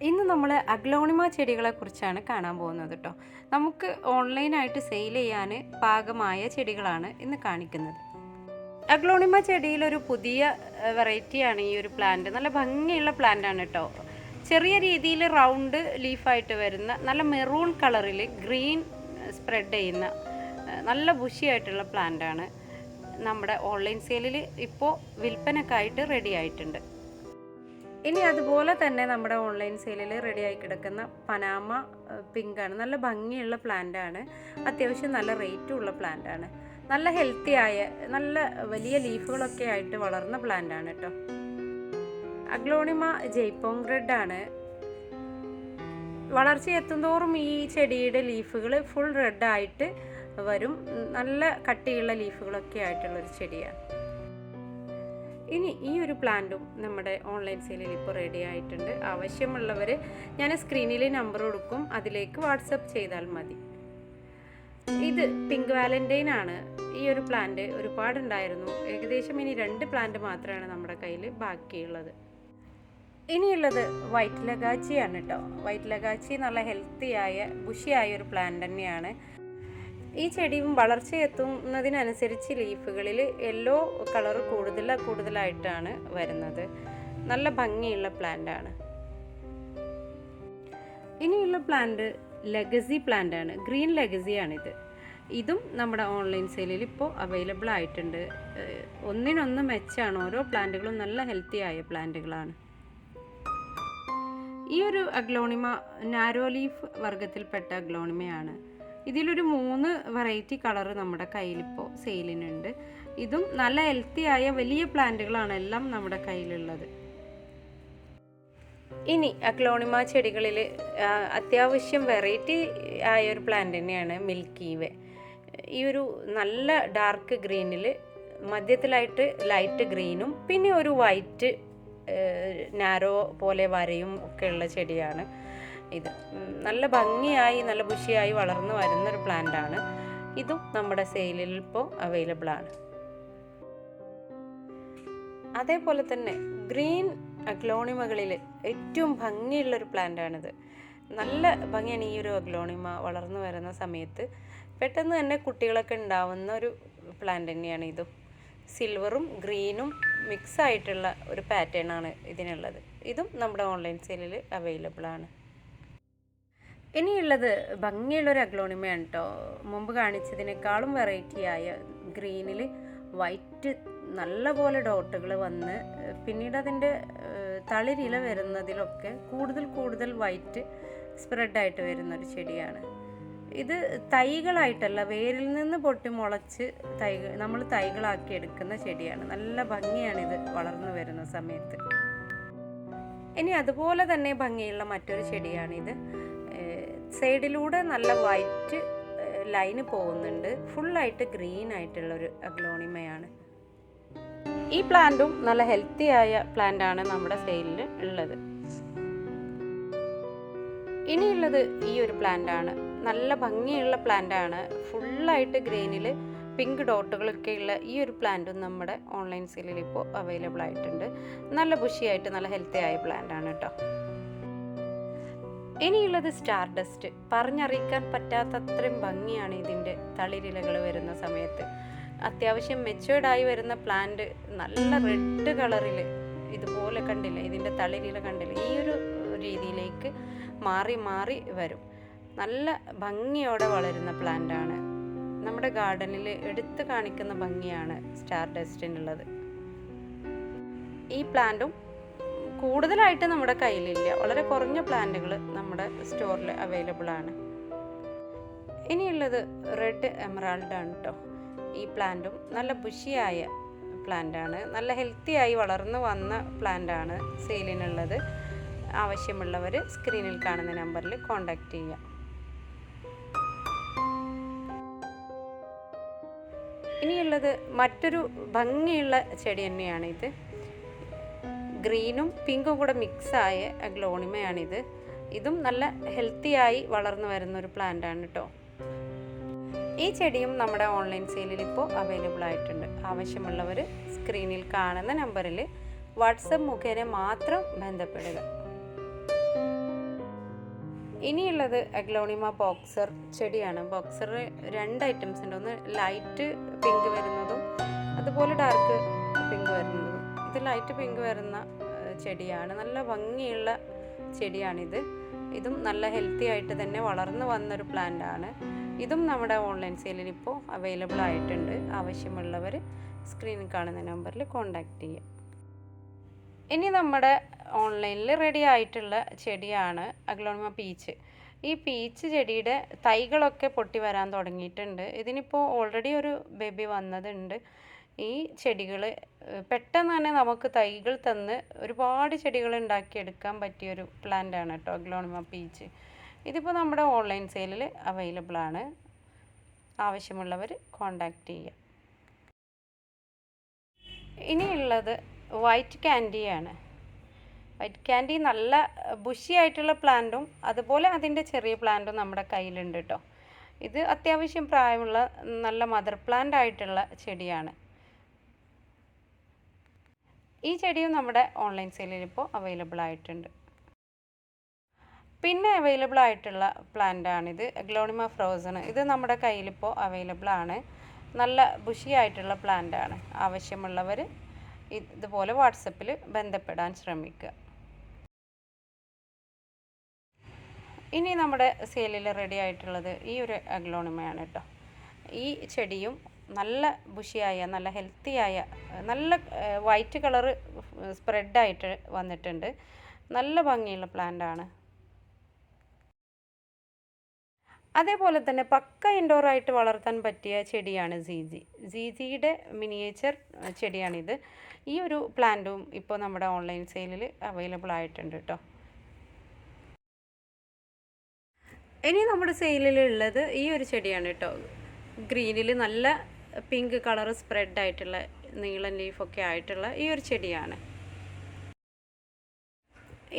ഇന്ന് നമ്മൾ അഗ്ലോണിമ ചെടികളെ കുറിച്ചാണ് കാണാൻ പോകുന്നത് കേട്ടോ. നമുക്ക് ഓൺലൈനായിട്ട് സെയിൽ ചെയ്യാൻ പാകമായ ചെടികളാണ് ഇന്ന് കാണിക്കുന്നത്. അഗ്ലോണിമ ചെടിയിലൊരു പുതിയ വെറൈറ്റിയാണ് ഈ ഒരു പ്ലാന്റ്. നല്ല ഭംഗിയുള്ള പ്ലാന്റ് ആണ് കേട്ടോ. ചെറിയ രീതിയിൽ റൗണ്ട് ലീഫായിട്ട് വരുന്ന നല്ല മെറൂൺ കളറിൽ ഗ്രീൻ സ്പ്രെഡ് ചെയ്യുന്ന നല്ല ബുഷിയായിട്ടുള്ള പ്ലാന്റ് ആണ് നമ്മുടെ ഓൺലൈൻ സെയിലിൽ ഇപ്പോൾ വിൽപ്പനക്കായിട്ട് റെഡി ആയിട്ടുണ്ട്. ഇനി അതുപോലെ തന്നെ നമ്മുടെ ഓൺലൈൻ സെയിലിൽ റെഡി ആയി കിടക്കുന്ന പനാമ പിങ്ക് ആണ്. നല്ല ഭംഗിയുള്ള പ്ലാന്റ് ആണ്. അത്യാവശ്യം നല്ല റേറ്റും ഉള്ള പ്ലാന്റ് ആണ്. നല്ല ഹെൽത്തി ആയ നല്ല വലിയ ലീഫുകളൊക്കെ ആയിട്ട് വളർന്ന പ്ലാന്റ് ആണ് കേട്ടോ അഗ്ലോണിമ ജയ്പോങ് റെഡ് ആണ്. വളർച്ച എത്തുന്തോറും ഈ ചെടിയുടെ ലീഫുകൾ ഫുൾ റെഡ് ആയിട്ട് വരും. നല്ല കട്ടിയുള്ള ലീഫുകളൊക്കെ ആയിട്ടുള്ളൊരു ചെടിയാണ്. ഇനി ഈ ഒരു പ്ലാന്റും നമ്മുടെ ഓൺലൈൻ സെയിലിൽ ഇപ്പോൾ റെഡി ആയിട്ടുണ്ട്. ആവശ്യമുള്ളവർ ഞാൻ സ്ക്രീനിൽ നമ്പർ കൊടുക്കും. അതിലേക്ക് വാട്സപ്പ് ചെയ്താൽ മതി. ഇത് പിങ്ക് വാലന്റൈൻ ആണ്. ഈ ഒരു പ്ലാന്റ് ഒരുപാടുണ്ടായിരുന്നു. ഏകദേശം ഇനി രണ്ട് പ്ലാന്റ് മാത്രമാണ് നമ്മുടെ കയ്യിൽ ബാക്കിയുള്ളത്. ഇനിയുള്ളത് വൈറ്റ് ലഗാച്ചിയാണ് കേട്ടോ വൈറ്റ് ലഗാച്ചി നല്ല ഹെൽത്തിയായ ബുഷിയായ ഒരു പ്ലാന്റ് തന്നെയാണ്. ഈ ചെടിയും വളർച്ച എത്തുന്നതിനനുസരിച്ച് ലീഫുകളിൽ യെല്ലോ കളർ കൂടുതൽ കൂടുതലായിട്ടാണ് വരുന്നത്. നല്ല ഭംഗിയുള്ള പ്ലാന്റ് ആണ് ഇനിയുള്ള പ്ലാന്റ് ലെഗസി പ്ലാന്റ് ആണ് ഗ്രീൻ ലെഗസി ആണിത് ഇതും നമ്മുടെ ഓൺലൈൻ സെയിലിൽ ഇപ്പോൾ അവൈലബിൾ ആയിട്ടുണ്ട്. ഒന്നിനൊന്ന് മെച്ചാണ്. ഓരോ പ്ലാന്റുകളും നല്ല ഹെൽത്തി ആയ പ്ലാന്റുകളാണ്. ഈ ഒരു അഗ്ലോണിമ നാരോ ലീഫ് വർഗത്തിൽപ്പെട്ട അഗ്ലോണിമയാണ്. ഇതിലൊരു മൂന്ന് വെറൈറ്റി കളർ നമ്മുടെ കയ്യിലിപ്പോൾ സെയിലിനുണ്ട് ഇതും നല്ല ഹെൽത്തി ആയ വലിയ പ്ലാന്റുകളാണ് എല്ലാം നമ്മുടെ കയ്യിലുള്ളത്. ഇനി അക്ലോണിമ ചെടികളിൽ അത്യാവശ്യം വെറൈറ്റി ആയ ഒരു പ്ലാന്റ് തന്നെയാണ് മിൽക്കി വേ ഈ ഒരു നല്ല ഡാർക്ക് ഗ്രീനിൽ മധ്യത്തിലായിട്ട് ലൈറ്റ് ഗ്രീനും പിന്നെ ഒരു വൈറ്റ് നാരോ പോലെ വരയും ഒക്കെ ഉള്ള ചെടിയാണ്. ഇത്. നല്ല ഭംഗിയായി നല്ല ബുഷിയായി വളർന്നു വരുന്നൊരു പ്ലാന്റ് ആണ്. ഇതും നമ്മുടെ സെയിലിൽ ഇപ്പോൾ അവൈലബിൾ ആണ്. അതേപോലെ തന്നെ ഗ്രീൻ അഗ്ലോണിമകളിൽ ഏറ്റവും ഭംഗിയുള്ളൊരു പ്ലാന്റാണിത് നല്ല ഭംഗിയാണ് ഈ ഒരു അഗ്ലോണിമ വളർന്നു വരുന്ന സമയത്ത്. പെട്ടെന്ന് തന്നെ കുട്ടികളൊക്കെ ഉണ്ടാവുന്ന ഒരു പ്ലാന്റ് തന്നെയാണ് ഇതും. സിൽവറും ഗ്രീനും മിക്സ് ആയിട്ടുള്ള ഒരു പാറ്റേൺ ആണ് ഇതിനുള്ളത്. ഇതും നമ്മുടെ ഓൺലൈൻ സെയിലിൽ അവൈലബിൾ ആണ്. ഇനിയുള്ളത് ഭംഗിയുള്ളൊരു അഗ്ലോണിമയാണ് കേട്ടോ മുമ്പ് കാണിച്ചതിനേക്കാളും വെറൈറ്റി ആയ ഗ്രീനിൽ വൈറ്റ് നല്ല പോലെ ഡോട്ടുകൾ വന്ന് പിന്നീട് അതിന്റെ തളിരില വരുന്നതിലൊക്കെ കൂടുതൽ കൂടുതൽ വൈറ്റ് സ്പ്രെഡായിട്ട് വരുന്നൊരു ചെടിയാണ്. ഇത് തൈകളായിട്ടല്ല വേരിൽ നിന്ന് പൊട്ടി മുളച്ച് തൈകൾ നമ്മൾ തൈകളാക്കി എടുക്കുന്ന ചെടിയാണ്. നല്ല ഭംഗിയാണ് ഇത് വളർന്നു വരുന്ന സമയത്ത്. ഇനി അതുപോലെ തന്നെ ഭംഗിയുള്ള മറ്റൊരു ചെടിയാണിത്. സൈഡിലൂടെ നല്ല വൈറ്റ് ലൈന് പോകുന്നുണ്ട്. ഫുള്ളായിട്ട് ഗ്രീൻ ആയിട്ടുള്ള ഒരു അഗ്ലോണിമയാണ്. ഈ പ്ലാന്റും നല്ല ഹെൽത്തി ആയ പ്ലാന്റാണ് നമ്മുടെ സെയിലിൽ ഉള്ളത്. ഇനിയുള്ളത് ഈ ഒരു പ്ലാന്റാണ്. നല്ല ഭംഗിയുള്ള പ്ലാന്റാണ്. ഫുള്ളായിട്ട് ഗ്രീനിൽ പിങ്ക് ഡോട്ടുകളൊക്കെ ഉള്ള ഈ ഒരു പ്ലാന്റും നമ്മുടെ ഓൺലൈൻ സെയിലിൽ ഇപ്പോൾ അവൈലബിൾ ആയിട്ടുണ്ട് നല്ല ബുഷിയായിട്ട് നല്ല ഹെൽത്തി ആയ പ്ലാന്റാണ് കേട്ടോ. ഇനിയുള്ളത് സ്റ്റാർ ഡസ്റ്റ് പറഞ്ഞറിയിക്കാൻ പറ്റാത്തത്രയും ഭംഗിയാണ് ഇതിന്റെ തളിരിലകൾ വരുന്ന സമയത്ത്. അത്യാവശ്യം മെച്ചുവേർഡായി വരുന്ന പ്ലാന്റ് നല്ല റെഡ് കളറിൽ ഇതുപോലെ കണ്ടില്ല? ഇതിന്റെ തളിരില കണ്ടില്ല? ഈ ഒരു രീതിയിലേക്ക് മാറി മാറി വരും. നല്ല ഭംഗിയോടെ വളരുന്ന പ്ലാന്റാണ് നമ്മുടെ ഗാർഡനിൽ എടുത്തു കാണിക്കുന്ന ഭംഗിയാണ് സ്റ്റാർ ഡസ്റ്റിനുള്ളത് ഈ പ്ലാന്റും കൂടുതലായിട്ട് നമ്മുടെ കയ്യിലില്ല. വളരെ കുറഞ്ഞ പ്ലാന്റുകൾ നമ്മുടെ സ്റ്റോറിൽ അവൈലബിൾ ആണ്. ഇനിയുള്ളത് റെഡ് എമറാൾഡ് ആണ് കേട്ടോ ഈ പ്ലാന്റും നല്ല ബുഷിയായ പ്ലാന്റാണ് നല്ല ഹെൽത്തിയായി വളർന്നു വന്ന പ്ലാന്റാണ് സെയിലിനുള്ളത് ആവശ്യമുള്ളവർ സ്ക്രീനിൽ കാണുന്ന നമ്പറിൽ കോൺടാക്റ്റ് ചെയ്യുക ഇനിയുള്ളത് മറ്റൊരു ഭംഗിയുള്ള ചെടി തന്നെയാണ് ഇത് ഗ്രീനും പിങ്കും കൂടെ മിക്സായ ഗ്ലോണിമയാണിത്. ഇതും നല്ല ഹെൽത്തിയായി വളർന്നു വരുന്ന ഒരു പ്ലാന്റ് ആണ് കേട്ടോ ഈ ചെടിയും നമ്മുടെ ഓൺലൈൻ സെയിലിൽ ഇപ്പോൾ അവൈലബിൾ ആയിട്ടുണ്ട്. ആവശ്യമുള്ളവർ സ്ക്രീനിൽ കാണുന്ന നമ്പറിൽ വാട്സപ്പ് മുഖേന മാത്രം ബന്ധപ്പെടുക. ഇനിയുള്ളത് അഗ്ലോണിമ ബോക്സർ ചെടിയാണ്. ബോക്സർ രണ്ട് ഐറ്റംസ് ഉണ്ട്. ഒന്ന് ലൈറ്റ് പിങ്ക് വരുന്നതും അതുപോലെ ഡാർക്ക് വരുന്നതും ലൈറ്റ് പിങ്ക് വരുന്ന ചെടിയാണ്. നല്ല ഭംഗിയുള്ള ചെടിയാണിത്. ഇതും നല്ല ഹെൽത്തി ആയിട്ട് തന്നെ വളർന്നു വന്നൊരു പ്ലാന്റ് ആണ്. ഇതും നമ്മുടെ ഓൺലൈൻ സെയിലിൽ ഇപ്പോൾ അവൈലബിൾ ആയിട്ടുണ്ട്. ആവശ്യമുള്ളവർ സ്ക്രീനിൽ കാണുന്ന നമ്പറിൽ കോൺടാക്റ്റ് ചെയ്യാം. ഇനി നമ്മുടെ ഓൺലൈനിൽ റെഡി ആയിട്ടുള്ള ചെടിയാണ് അഗ്ലോണിമ പീച്ച് ഈ പീച്ച് ചെടിയുടെ തൈകളൊക്കെ പൊട്ടി വരാൻ തുടങ്ങിയിട്ടുണ്ട്. ഇതിനിപ്പോൾ ഓൾറെഡി ഒരു ബേബി വന്നതുണ്ട്. ഈ ചെടികൾ പെട്ടെന്ന് തന്നെ നമുക്ക് തൈകൾ തന്ന് ഒരുപാട് ചെടികൾ ഉണ്ടാക്കിയെടുക്കാൻ പറ്റിയൊരു ആണ് കേട്ടോ ഗ്ലോണിമ പീച്ച് ഇതിപ്പോൾ നമ്മുടെ ഓൺലൈൻ സെയിലിൽ അവൈലബിൾ ആണ്. ആവശ്യമുള്ളവർ കോണ്ടാക്ട് ചെയ്യുക ഇനിയുള്ളത് വൈറ്റ് ക്യാൻഡിയാണ് വൈറ്റ് ക്യാൻഡി നല്ല ബുഷി ആയിട്ടുള്ള പ്ലാന്റും അതുപോലെ അതിന്റെ ചെറിയ പ്ലാന്റും നമ്മുടെ കയ്യിലുണ്ട് കേട്ടോ ഇത് അത്യാവശ്യം പ്രായമുള്ള നല്ല മദർ പ്ലാന്റ് ആയിട്ടുള്ള ചെടിയാണ്. ഈ ചെടിയും നമ്മുടെ ഓൺലൈൻ സെയിലിൽ ഇപ്പോൾ അവൈലബിൾ ആയിട്ടുണ്ട്. പിന്നെ അവൈലബിൾ ആയിട്ടുള്ള പ്ലാന്റ് ആണിത് ഗ്ലോണിമ ഫ്രോസൺ ഇത് നമ്മുടെ കയ്യിലിപ്പോൾ അവൈലബിൾ ആണ്. നല്ല ബുഷി ആയിട്ടുള്ള പ്ലാന്റ് ആണ്. ആവശ്യമുള്ളവർ ഇതുപോലെ വാട്സപ്പിൽ ബന്ധപ്പെടാൻ ശ്രമിക്കുക. ഇനി നമ്മുടെ സെയിലിൽ റെഡി ആയിട്ടുള്ളത് ഈ ഒരു അഗ്ലോണിമയാണ് കേട്ടോ ഈ ചെടിയും നല്ല ബുഷിയായ നല്ല ഹെൽത്തിയായ നല്ല വൈറ്റ് കളറ് സ്പ്രെഡായിട്ട് വന്നിട്ടുണ്ട്. നല്ല ഭംഗിയുള്ള പ്ലാന്റ് ആണ് അതേപോലെ തന്നെ പക്ക ഇൻഡോർ ആയിട്ട് വളർത്താൻ പറ്റിയ ചെടിയാണ് സീസി സീസിയുടെ മിനിയേച്ചർ ചെടിയാണിത്. ഈ ഒരു പ്ലാന്റും ഇപ്പോൾ നമ്മുടെ ഓൺലൈൻ സെയിലിൽ അവൈലബിൾ ആയിട്ടുണ്ട് കേട്ടോ ഇനി നമ്മുടെ സെയിലിൽ സെയിലിലുള്ളത് ഈ ഒരു ചെടിയാണ് കേട്ടോ ഗ്രീനിൽ നല്ല പിങ്ക് കളർ സ്പ്രെഡ് ആയിട്ടുള്ള നീളൻ ലീഫൊക്കെ ആയിട്ടുള്ള ഈ ഒരു ചെടിയാണ്.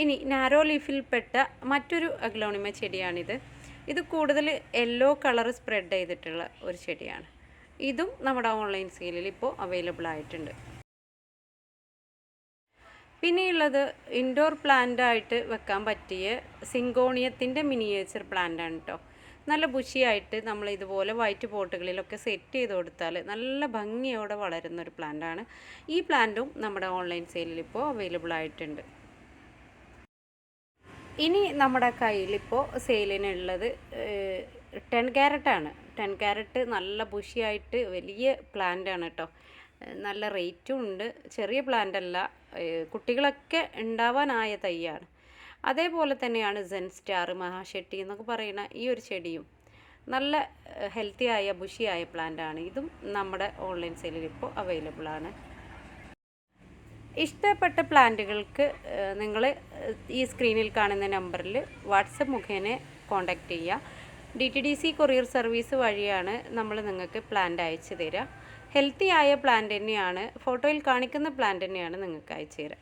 ഇനി നാരോ ലീഫിൽ പെട്ട മറ്റൊരു അഗ്ലോണിമ ചെടിയാണിത്. ഇത് കൂടുതൽ യെല്ലോ കളർ സ്പ്രെഡ് ചെയ്തിട്ടുള്ള ഒരു ചെടിയാണ്. ഇതും നമ്മുടെ ഓൺലൈൻ സെയിലിൽ ഇപ്പോൾ അവൈലബിൾ ആയിട്ടുണ്ട്. പിന്നെയുള്ളത് ഇൻഡോർ പ്ലാന്റ് ആയിട്ട് വെക്കാൻ പറ്റിയ സിങ്കോണിയത്തിന്റെ മിനിയേച്ചർ പ്ലാന്റ് ആണ് കേട്ടോ. നല്ല ബുഷിയായിട്ട് നമ്മൾ ഇതുപോലെ വൈറ്റ് പോട്ടുകളിലൊക്കെ സെറ്റ് ചെയ്ത് കൊടുത്താൽ നല്ല ഭംഗിയോടെ വളരുന്ന ഒരു പ്ലാന്റ് ആണ് ഈ പ്ലാന്റും നമ്മുടെ ഓൺലൈൻ സെയിലിൽ ഇപ്പോൾ അവൈലബിൾ ആയിട്ടുണ്ട്. ഇനി നമ്മുടെ കയ്യിലിപ്പോൾ സെയിലിനുള്ളത് ടെൻ ക്യാരറ്റാണ് ടെൻ ക്യാരറ്റ് നല്ല ബുഷിയായിട്ട് വലിയ പ്ലാന്റ് ആണ് കേട്ടോ. നല്ല റേറ്റും ഉണ്ട്. ചെറിയ പ്ലാന്റ് അല്ല കുട്ടികളൊക്കെ ഉണ്ടാവാനായ തൈയാണ്. അതേപോലെ തന്നെയാണ് സെൻ സ്റ്റാർ മഹാഷെട്ടി എന്നൊക്കെ പറയുന്ന ഈ ഒരു ചെടിയും. നല്ല ഹെൽത്തി ആയ ബുഷിയായ പ്ലാന്റ് ആണ്. ഇതും നമ്മുടെ ഓൺലൈൻ സെയിലിൽ ഇപ്പോൾ അവൈലബിൾ ആണ്. ഇഷ്ടപ്പെട്ട പ്ലാന്റുകൾക്ക് നിങ്ങൾ ഈ സ്ക്രീനിൽ കാണുന്ന നമ്പറിൽ വാട്സപ്പ് മുഖേന കോൺടാക്റ്റ് ചെയ്യുക D T D C courier service വഴിയാണ് നമ്മൾ നിങ്ങൾക്ക് പ്ലാന്റ് അയച്ചു തരിക ഹെൽത്തി ആയ പ്ലാന്റ് തന്നെയാണ് ഫോട്ടോയിൽ കാണിക്കുന്ന പ്ലാന്റ് തന്നെയാണ് നിങ്ങൾക്ക് അയച്ചു തരിക